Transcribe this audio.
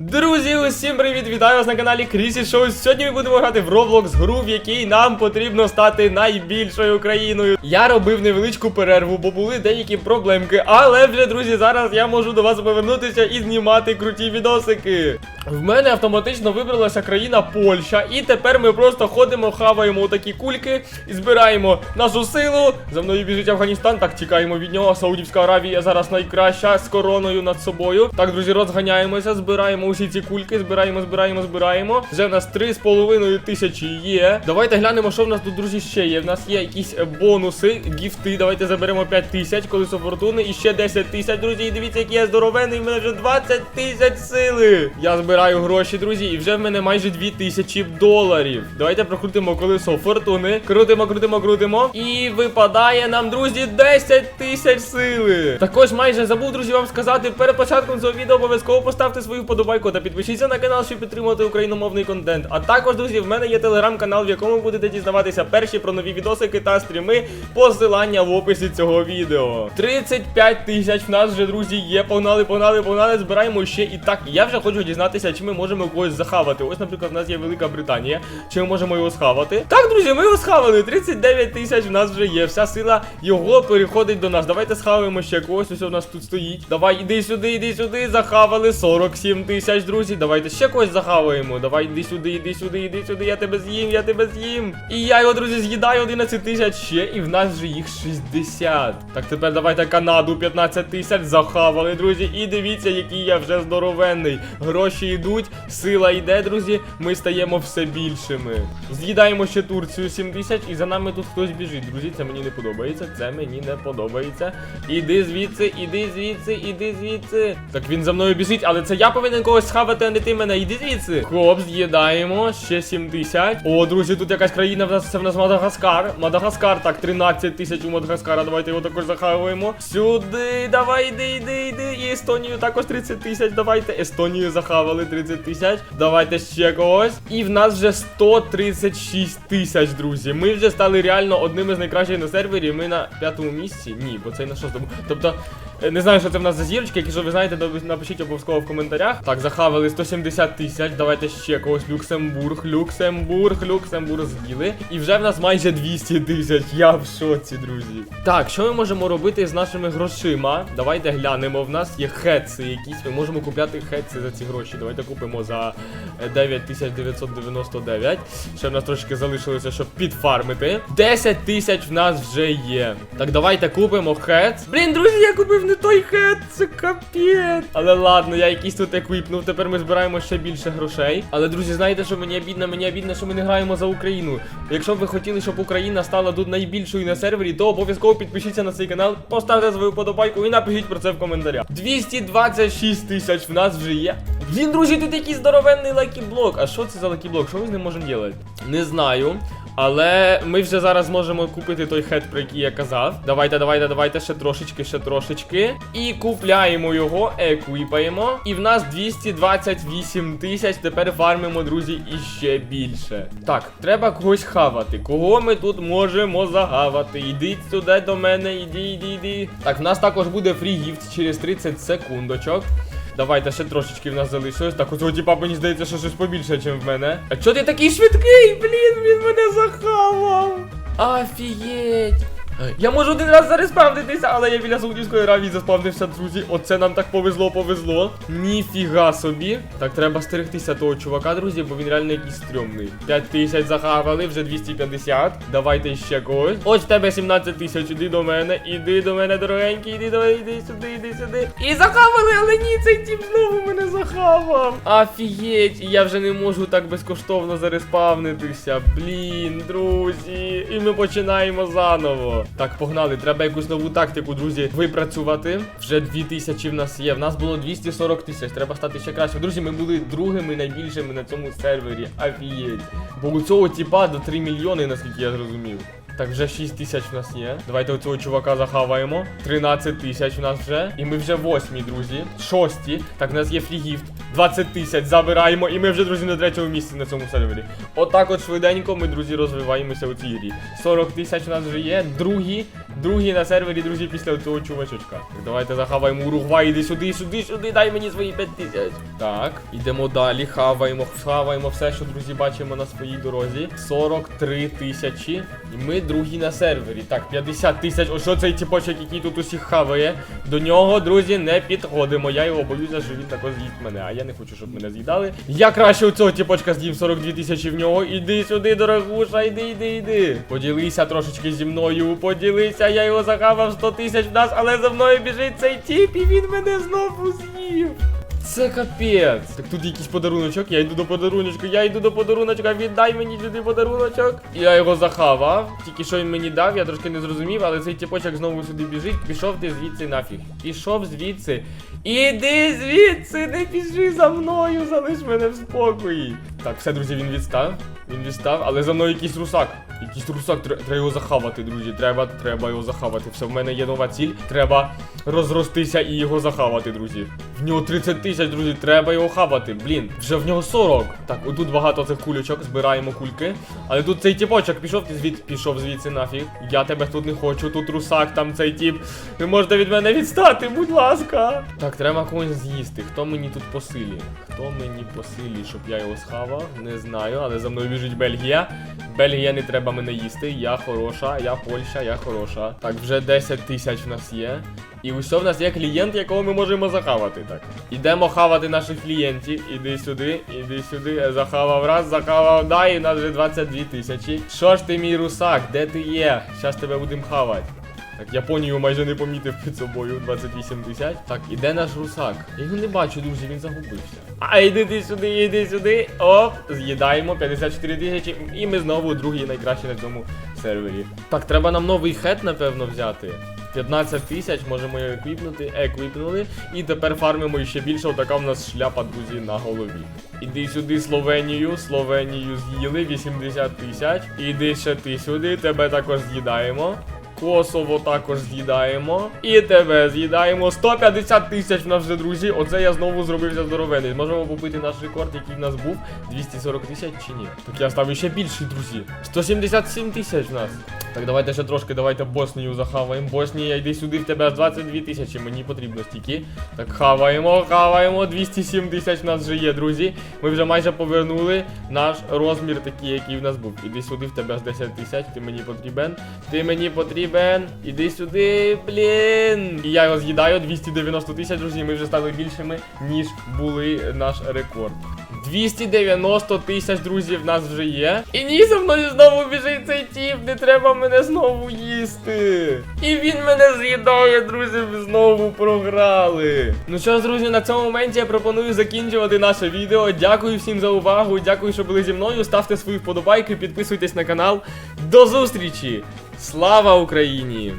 Друзі, усім привіт! Вітаю вас на каналі Крісі Шоу. Сьогодні ми будемо грати в Roblox гру, в якій нам потрібно стати найбільшою країною. Я робив невеличку перерву, бо були деякі проблемки. Але вже, друзі, зараз я можу до вас повернутися і знімати круті відосики. В мене автоматично вибралася країна Польща, і тепер ми просто ходимо, хаваємо такі кульки і збираємо нашу силу. За мною біжить Афганістан. Так, тікаємо від нього. Саудівська Аравія зараз найкраща з короною над собою. Так, друзі, розганяємося, збираємо усі ці кульки, збираємо, збираємо, збираємо. Вже в нас 3,5 тисячі є. Давайте глянемо, що в нас тут, друзі, ще є. В нас є якісь е, бонуси, гіфти. Давайте заберемо 5 тисяч, колесо фортуни і ще 10 тисяч, друзі. І дивіться, який я здоровений, в мене вже 20 тисяч сили. Я збираю гроші, друзі, і вже в мене майже 2 тисячі доларів. Давайте прокрутимо колесо фортуни. Крутимо, крутимо, крутимо. І випадає нам, друзі, 10 тисяч сили. Також майже забув, друзі, вам сказати, перед початком цього відео обов'язково поставте свою вподобайку та підпишіться на канал, щоб підтримувати україномовний контент. А також, друзі, в мене є телеграм-канал, в якому будете дізнаватися перші про нові відосики та стріми. Посилання в описі цього відео. 35 тисяч в нас вже, друзі, є. Погнали, погнали, погнали. Збираємо ще і так. Я вже хочу дізнатися, чи ми можемо когось захавати. Ось, наприклад, в нас є Велика Британія. Чи ми можемо його схавати? Так, друзі, ми його схавали. 39 тисяч в нас вже є. Вся сила його переходить до нас. Давайте схаваємо ще когось. Ось у нас тут стоїть. Давай, іди сюди, іди сюди. Захавали 47 тисяч, друзі. Давайте ще когось захаваємо. Давай, іди сюди, іди сюди, іди сюди. Я тебе з'їм, я тебе з'їм. І я його, друзі, з'їдаю 11 тисяч ще. І в нас вже їх 60. Так, тепер давайте Канаду 15 тисяч. Захавали, друзі. І дивіться, який я вже здоровенний. Гроші йдуть, сила йде, друзі. Ми стаємо все більшими. З'їдаємо ще Турцію 7 тисяч, і за нами тут хтось біжить. Друзі, це мені не подобається. Це мені не подобається. Іди звідси, іди звідси, іди звідси. Так він за мною біжить, але це я повинен когось схавати, а не ти мене. Іди звідси. Хоп, з'їдаємо. Ще 7 тисяч. О, друзі, тут якась країна в нас це в нас Мадагаскар. Мадагаскар, так, 13 тисяч у Мадагаскара. Давайте його також захавуємо. Сюди, давай, іди, іди, іди. І Естонію також 30 тисяч. Давайте. Естонію захавали 30 тисяч. Давайте ще когось. І в нас вже 136 тисяч, друзі. Ми вже стали реально одними з найкращих на сервері. Ми на п'ятому місці. Ні, бо це на шостому. Тобто, не знаю, що це в нас за зірочки. Якщо ви знаєте, напишіть обов'язково в коментарях. Так, захавали 170 тисяч. Давайте ще когось. Люксембург, Люксембург, Люксембург з'їли. І вже в нас майже 200 тисяч. Я в шоці, друзі. Так, що ми можемо робити з нашими грошима? Давайте глянемо. В нас є хетси якісь. Ми можемо купляти хетси за ці гроші. Давайте купимо за е, 9999. Ще в нас трошки залишилося, щоб підфармити. 10 тисяч в нас вже є. Так, давайте купимо хет. Блін, друзі, я купив не той хет, це капець. Але ладно, я якийсь тут еквіпнув. Тепер ми збираємо ще більше грошей. Але, друзі, знаєте, що мені обідно? Мені обідно, що ми не граємо за Україну. Якщо б ви хотіли, щоб Україна стала тут найбільшою на сервері, то обов'язково підпишіться на цей канал, поставте свою подобайку і напишіть про це в коментарях. 226 тисяч в нас вже є. Блін, друзі, тут якийсь здоровенний лакіблок. А що це за лакіблок? Що ми з ним можемо робити? Не знаю. Але ми вже зараз можемо купити той хет, про який я казав. Давайте, давайте, давайте ще трошечки, ще трошечки. І купляємо його, еквіпаємо. І в нас 228 тисяч. Тепер фармимо, друзі, і ще більше. Так, треба когось хавати. Кого ми тут можемо загавати? Ідіть сюди до мене, іди, іди, іди. Так, в нас також буде фрі гіфт через 30 секундочок. Давайте ще трошечки в нас залишилось. Так, у цього тіпа мені здається, що щось побільше, ніж в мене. А чого ти такий швидкий? Блін, він мене захавав. Офігеть. Я можу один раз зареспавнитися, але я біля Саудівської Аравії заспавнився, друзі. Оце нам так повезло, повезло. Ніфіга собі. Так, треба стерегтися того чувака, друзі, бо він реально якийсь стрьомний. 5 тисяч захавали, вже 250. Давайте ще когось. Ось в тебе 17 тисяч. Іди до мене, іди до мене, дорогенький, іди до мене, іди сюди, іди сюди. І захавали, але ні, цей тіп знову мене захавав. Офігеть, і я вже не можу так безкоштовно зареспавнитися. Блін, друзі. І ми починаємо заново. Так, погнали. Треба якусь нову тактику, друзі, випрацювати. Вже 2000 в нас є. В нас було 240 тисяч. Треба стати ще краще. Друзі, ми були другими найбільшими на цьому сервері. Афієть. Бо у цього тіпа до 3 мільйони, наскільки я зрозумів. Так, вже 6 тисяч в нас є. Давайте оцього чувака захаваємо. 13 тисяч в нас вже. І ми вже восьмі, друзі. Шості. Так, в нас є фрігіфт. 20 тисяч забираємо. І ми вже, друзі, на третьому місці на цьому сервері. Отак от швиденько ми, друзі, розвиваємося у цій грі. 40 тисяч у нас вже є. Другі. Другі на сервері, друзі, після цього чувачочка. Так, давайте захаваємо Уругвай. Іди сюди, сюди, сюди. Дай мені свої 5 тисяч. Так, ідемо далі. Хаваємо, хаваємо все, що, друзі, бачимо на своїй дорозі. 43 тисячі. І ми другі на сервері. Так, 50 тисяч. Ось що цей тіпочок, який тут усіх хаває. До нього, друзі, не підходимо. Я його боюся, що він також з'їсть мене. А я не хочу, щоб мене з'їдали. Я краще у цього тіпочка з'їм 42 тисячі в нього. Іди сюди, дорогуша, іди, іди, іди. Поділися трошечки зі мною. Поділися, я його захавав 100 тисяч в нас, але за мною біжить цей тіп, і він мене знову з'їв. Це капець. Так тут якийсь подаруночок, я йду до подаруночку, я йду до подаруночка, віддай мені сюди подаруночок. Я його захавав. Тільки що він мені дав, я трошки не зрозумів, але цей тіпочок знову сюди біжить. Пішов ти звідси нафіг. Пішов звідси. Іди звідси, не біжи за мною, залиш мене в спокої. Так, все, друзі, він відстав. Він відстав, але за мною якийсь русак. Якийсь русак, треба його захавати, друзі. Треба, треба його захавати. Все, в мене є нова ціль. Треба розростися і його захавати, друзі. В нього 30 тисяч, друзі, треба його хавати. Блін, вже в нього 40. Так, отут багато цих кулючок, збираємо кульки. Але тут цей тіпочок пішов, ти звід, пішов звідси нафіг. Я тебе тут не хочу, тут русак, там цей тіп. Ви можете від мене відстати, будь ласка. Так, треба когось з'їсти. Хто мені тут по силі? Хто мені по силі, щоб я його схавав? Не знаю, але за мною біжить Бельгія. Бельгія не треба мене їсти. Я хороша, я Польща, я хороша. Так, вже 10 тисяч в нас є. І усе в нас є клієнт, якого ми можемо захавати. Так. Ідемо хавати наших клієнтів. Іди сюди, іди сюди. Захавав раз, захавав, да, і нас вже 22 тисячі. Що ж ти, мій русак, де ти є? Щас тебе будемо хавати. Так, Японію майже не помітив під собою 28 тисяч. Так, іде наш русак. Я його не бачу, друзі, він загубився. А йди ти сюди, іди сюди. Оп, з'їдаємо 54 тисячі. І ми знову другі найкращі на цьому сервері. Так, треба нам новий хет, напевно, взяти. 15 тисяч можемо його еквіпнути, еквіпнули. І тепер фармимо ще більше. Отака в нас шляпа, друзі, на голові. Іди сюди, Словенію. Словенію з'їли 80 тисяч. Іди ще ти сюди, тебе також з'їдаємо. Косово також з'їдаємо. І тебе з'їдаємо. 150 тисяч в нас вже, друзі. Оце я знову зробився здоровений. Можемо побити наш рекорд, який в нас був. 240 тисяч чи ні? Так я ставлю ще більший, друзі. 177 тисяч в нас. Так, давайте ще трошки, давайте Боснію захаваємо. Боснія, йди сюди, в тебе аж 22 тисячі, мені потрібно стільки. Так, хаваємо, хаваємо. 207 тисяч в нас вже є, друзі. Ми вже майже повернули наш розмір такий, який в нас був. Іди сюди, в тебе аж 10 тисяч, ти мені потрібен. Ти мені потрібен. Іди сюди, блін. І я його з'їдаю, 290 тисяч, друзі. Ми вже стали більшими, ніж були наш рекорд. 290 тисяч друзів в нас вже є. І ні, за мною знову біжить цей тіп, не треба мене знову їсти. І він мене з'їдає, друзі, ви знову програли. Ну що ж, друзі, на цьому моменті я пропоную закінчувати наше відео. Дякую всім за увагу, дякую, що були зі мною. Ставте свої вподобайки, підписуйтесь на канал. До зустрічі! Слава Україні!